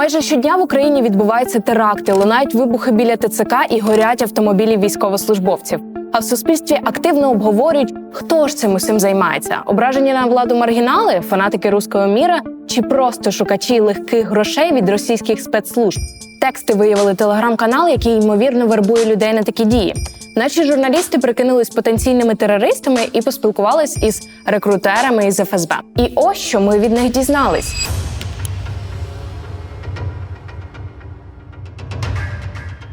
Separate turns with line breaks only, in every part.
Майже щодня в Україні відбуваються теракти, лунають вибухи біля ТЦК і горять автомобілі військовослужбовців. А в суспільстві активно обговорюють, хто ж цим усім займається: ображені на владу маргінали, фанатики руського міра чи просто шукачі легких грошей від російських спецслужб. Тексти виявили телеграм-канал, який ймовірно вербує людей на такі дії. Наші журналісти прикинулись потенційними терористами і поспілкувались із рекрутерами із ФСБ. І ось що ми від них дізнались.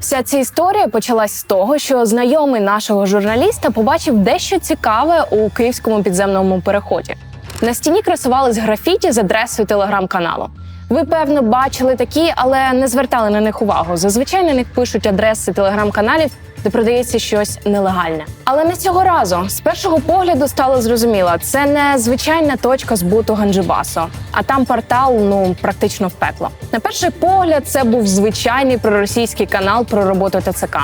Вся ця історія почалась з того, що знайомий нашого журналіста побачив дещо цікаве у київському підземному переході. На стіні красувались графіті з адресою телеграм-каналу. Ви певно бачили такі, але не звертали на них увагу. Зазвичай на них пишуть адреси телеграм-каналів, де продається щось нелегальне. Але не цього разу з першого погляду стало зрозуміло, це не звичайна точка збуту Ганджибасу, а там портал ну практично в пекло. На перший погляд, це був звичайний проросійський канал про роботу ТЦК.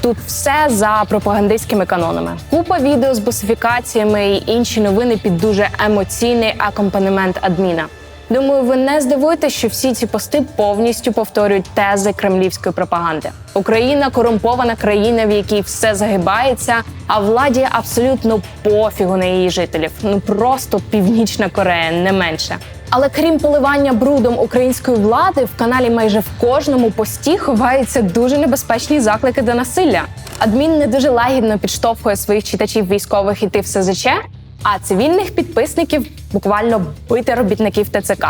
Тут все за пропагандистськими канонами. Купа відео з босифікаціями і інші новини під дуже емоційний акомпанемент адміна. Думаю, ви не здивуєтесь, що всі ці пости повністю повторюють тези кремлівської пропаганди. Україна корумпована країна, в якій все загибається, а владі абсолютно пофігу на її жителів. Ну просто північна Корея, не менше. Але крім поливання брудом української влади, в каналі майже в кожному пості ховаються дуже небезпечні заклики до насилля. Адмін не дуже лагідно підштовхує своїх читачів військових іти в СЗЧ, а цивільних підписників буквально бити робітників ТЦК,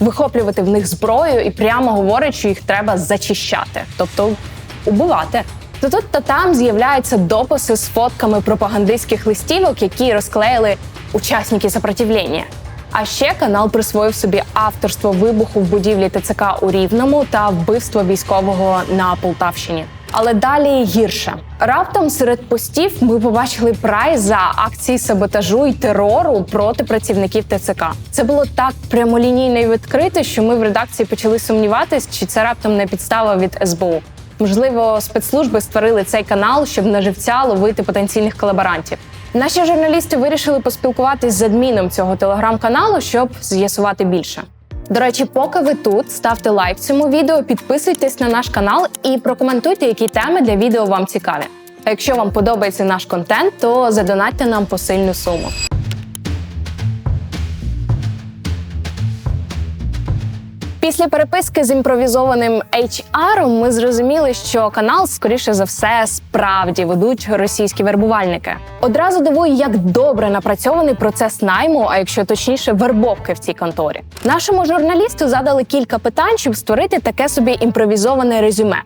вихоплювати в них зброю і прямо говорить, що їх треба зачищати, тобто убивати. То тут та там з'являються дописи з фотками пропагандистських листівок, які розклеїли учасники сопротивлення. А ще канал присвоїв собі авторство вибуху в будівлі ТЦК у Рівному та вбивство військового на Полтавщині. Але далі гірше. Раптом серед постів ми побачили прайс за акції саботажу і терору проти працівників ТЦК. Це було так прямолінійно і відкрито, що ми в редакції почали сумніватись, чи це раптом не підстава від СБУ. Можливо, спецслужби створили цей канал, щоб на живця ловити потенційних колаборантів. Наші журналісти вирішили поспілкуватись з адміном цього телеграм-каналу, щоб з'ясувати більше. До речі, поки ви тут, ставте лайк цьому відео, підписуйтесь на наш канал і прокоментуйте, які теми для відео вам цікаві. А якщо вам подобається наш контент, то задонатьте нам посильну суму. Після переписки з імпровізованим HR ми зрозуміли, що канал, скоріше за все, справді ведуть російські вербувальники. Одразу дивує, як добре напрацьований процес найму, а якщо точніше, вербовки в цій конторі. Нашому журналісту задали кілька питань, щоб створити таке собі імпровізоване резюме.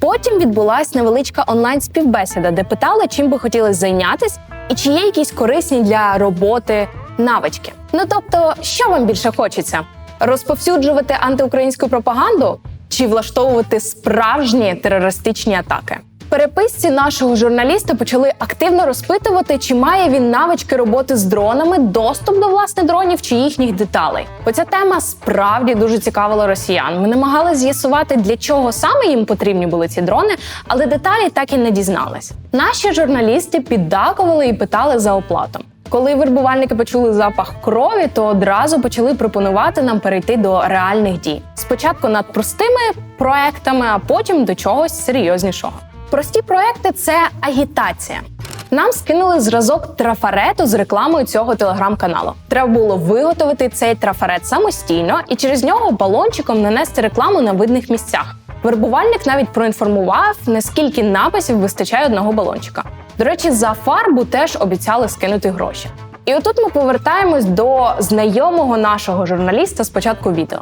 Потім відбулася невеличка онлайн співбесіда, де питали, чим би хотіли зайнятись, і чи є якісь корисні для роботи навички. Ну тобто, що вам більше хочеться? Розповсюджувати антиукраїнську пропаганду чи влаштовувати справжні терористичні атаки. Переписці нашого журналіста почали активно розпитувати, чи має він навички роботи з дронами, доступ до власне дронів чи їхніх деталей. Бо ця тема справді дуже цікавила росіян. Ми намагалися з'ясувати, для чого саме їм потрібні були ці дрони, але деталі так і не дізнались. Наші журналісти піддакували і питали за оплату. Коли вербувальники почули запах крові, то одразу почали пропонувати нам перейти до реальних дій. Спочатку над простими проектами, а потім до чогось серйознішого. Прості проекти це агітація. Нам скинули зразок трафарету з рекламою цього телеграм-каналу. Треба було виготовити цей трафарет самостійно і через нього балончиком нанести рекламу на видних місцях. Вербувальник навіть проінформував, наскільки написів вистачає одного балончика. До речі, за фарбу теж обіцяли скинути гроші. І отут ми повертаємось до знайомого нашого журналіста з початку відео.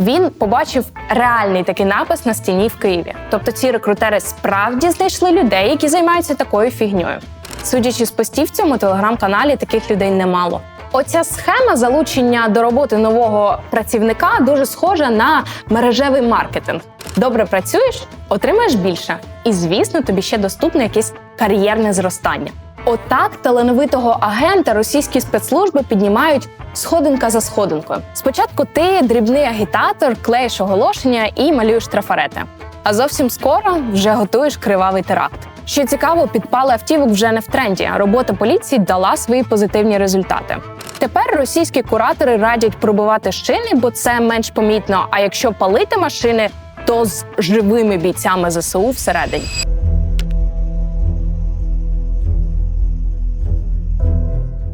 Він побачив реальний такий напис на стіні в Києві. Тобто ці рекрутери справді знайшли людей, які займаються такою фігньою. Судячи з постів в цьому телеграм-каналі, таких людей немало. Оця схема залучення до роботи нового працівника дуже схожа на мережевий маркетинг. Добре працюєш, отримаєш більше, і звісно, тобі ще доступне якесь кар'єрне зростання. Отак талановитого агента російські спецслужби піднімають сходинка за сходинкою. Спочатку ти дрібний агітатор, клеїш оголошення і малюєш трафарети. А зовсім скоро вже готуєш кривавий теракт. Що цікаво, підпали автівок вже не в тренді. Робота поліції дала свої позитивні результати. Тепер російські куратори радять пробивати шини, бо це менш помітно. А якщо палити машини, то з живими бійцями ЗСУ всередині.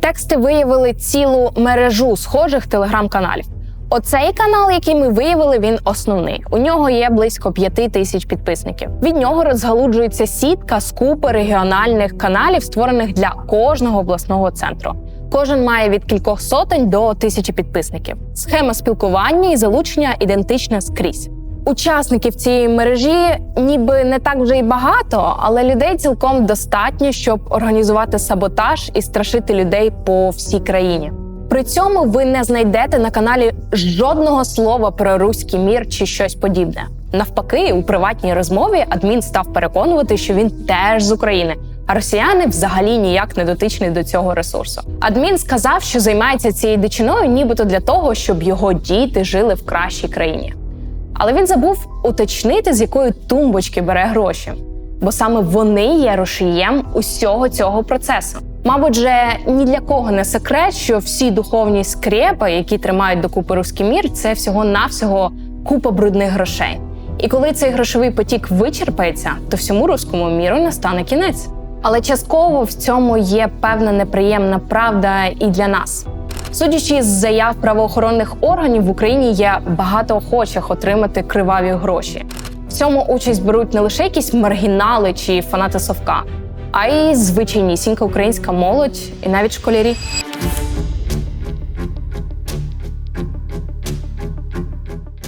Тексти виявили цілу мережу схожих телеграм-каналів. Оцей канал, який ми виявили, він основний. У нього є близько п'яти тисяч підписників. Від нього розгалуджується сітка з купи регіональних каналів, створених для кожного обласного центру. Кожен має від кількох сотень до тисячі підписників. Схема спілкування і залучення ідентична скрізь. Учасників цієї мережі ніби не так вже й багато, але людей цілком достатньо, щоб організувати саботаж і страшити людей по всій країні. При цьому ви не знайдете на каналі жодного слова про руський мір чи щось подібне. Навпаки, у приватній розмові адмін став переконувати, що він теж з України, а росіяни взагалі ніяк не дотичні до цього ресурсу. Адмін сказав, що займається цією дичиною, нібито для того, щоб його діти жили в кращій країні. Але він забув уточнити, з якої тумбочки бере гроші, бо саме вони є рушієм усього цього процесу. Мабуть, же ні для кого не секрет, що всі духовні скрепи, які тримають докупи руський мір, це всього-навсього купа брудних грошей. І коли цей грошовий потік вичерпається, то всьому руському міру настане кінець. Але частково в цьому є певна неприємна правда і для нас. Судячи з заяв правоохоронних органів, в Україні є багато охочих отримати криваві гроші. В цьому участь беруть не лише якісь маргінали чи фанати совка, а й звичайнісінька українська молодь і навіть школярі.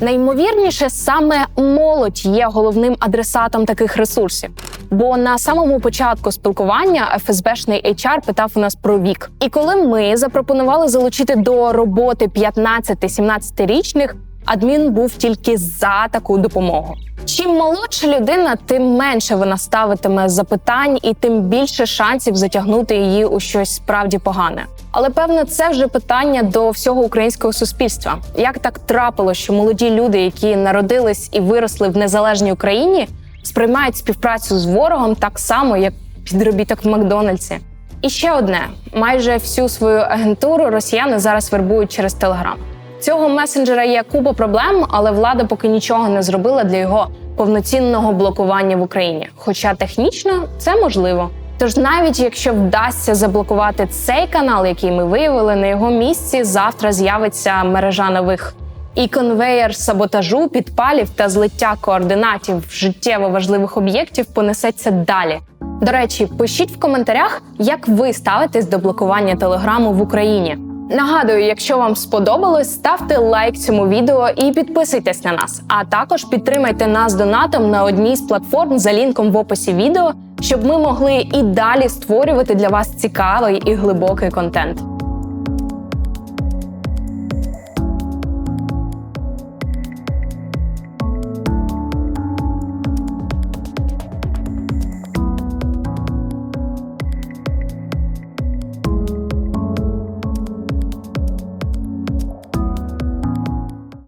Найімовірніше, саме молодь є головним адресатом таких ресурсів. Бо на самому початку спілкування ФСБшний HR питав у нас про вік. І коли ми запропонували залучити до роботи 15-17-річних, адмін був тільки за таку допомогу. Чим молодша людина, тим менше вона ставитиме запитань і тим більше шансів затягнути її у щось справді погане. Але певно, це вже питання до всього українського суспільства. Як так трапило, що молоді люди, які народились і виросли в незалежній Україні, сприймають співпрацю з ворогом так само, як підробіток в Макдональдсі? І ще одне: майже всю свою агентуру росіяни зараз вербують через Телеграм. Цього месенджера є купа проблем, але влада поки нічого не зробила для його повноцінного блокування в Україні. Хоча технічно це можливо. Тож, навіть якщо вдасться заблокувати цей канал, який ми виявили, на його місці завтра з'явиться мережа нових. І конвеєр саботажу, підпалів та злиття координатів життєво важливих об'єктів понесеться далі. До речі, пишіть в коментарях, як ви ставитесь до блокування телеграму в Україні. Нагадую, якщо вам сподобалось, ставте лайк цьому відео і підписуйтесь на нас. А також підтримайте нас донатом на одній з платформ за лінком в описі відео, щоб ми могли і далі створювати для вас цікавий і глибокий контент.